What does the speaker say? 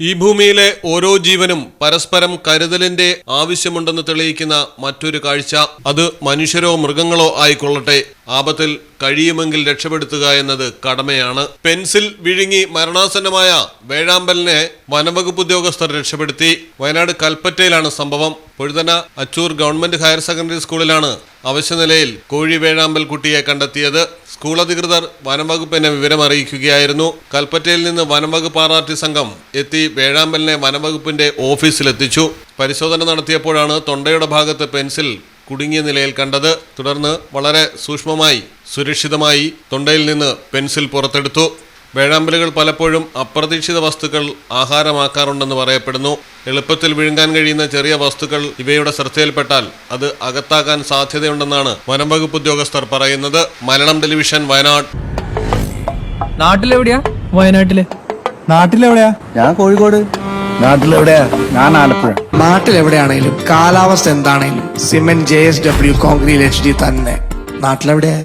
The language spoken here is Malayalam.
ഈ ഭൂമിയിലെ ഓരോ ജീവനും പരസ്പരം കരുതലിന്റെ ആവശ്യമുണ്ടെന്ന് തെളിയിക്കുന്ന മറ്റൊരു കാഴ്ച. അത് മനുഷ്യരോ മൃഗങ്ങളോ ആയിക്കൊള്ളട്ടെ. ആപത്തിൽ കഴിയുമെങ്കിൽ രക്ഷപ്പെടുത്തുക എന്നത് കടമയാണ്. പെൻസിൽ വിഴുങ്ങി മരണാസന്നമായ വേഴാമ്പലിനെ വനവകുപ്പ് ഉദ്യോഗസ്ഥർ രക്ഷപ്പെടുത്തി. വയനാട് കൽപ്പറ്റയിലാണ് സംഭവം. Pozhuthana Achoor government higher secondary സ്കൂളിലാണ് അവശ്യനിലയിൽ കോഴി വേഴാമ്പൽ കുട്ടിയെ കണ്ടെത്തിയത്. സ്കൂൾ അധികൃതർ വനംവകുപ്പിനെ വിവരം അറിയിക്കുകയായിരുന്നു. കൽപ്പറ്റയിൽ നിന്ന് വനംവകുപ്പ് ആർ ആർ സംഘം എത്തി വേഴാമ്പലിനെ വനംവകുപ്പിന്റെ ഓഫീസിലെത്തിച്ചു പരിശോധന നടത്തിയപ്പോഴാണ് തൊണ്ടയുടെ ഭാഗത്ത് പെൻസിൽ കുടുങ്ങിയ നിലയിൽ കണ്ടത്. തുടർന്ന് വളരെ സൂക്ഷ്മമായി സുരക്ഷിതമായി തൊണ്ടയിൽ നിന്ന് പെൻസിൽ പുറത്തെടുത്തു. വേഴാമ്പലുകൾ പലപ്പോഴും അപ്രതീക്ഷിത വസ്തുക്കൾ ആഹാരമാക്കാറുണ്ടെന്ന് പറയപ്പെടുന്നു. എളുപ്പത്തിൽ വിഴുങ്ങാൻ കഴിയുന്ന ചെറിയ വസ്തുക്കൾ ഇവയുടെ ശ്രദ്ധയിൽപ്പെട്ടാൽ അത് അകത്താക്കാൻ സാധ്യതയുണ്ടെന്നാണ് വനം വകുപ്പ് ഉദ്യോഗസ്ഥർ പറയുന്നത്. മലയാളം ടെലിവിഷൻ വയനാട്. നാട്ടിലെവിടെയാ? വയനാട്ടിൽ. നാട്ടിലെവിടെയാ? ഞാൻ കോഴിക്കോട്. നാട്ടിലെവിടെയാ? ഞാൻ ആലപ്പുഴ. നാട്ടിലെവിടെയാണേലും കാലാവസ്ഥ എന്താണെങ്കിലും cement J S W concrete H D തന്നെ. നാട്ടിലെവിടെയാ?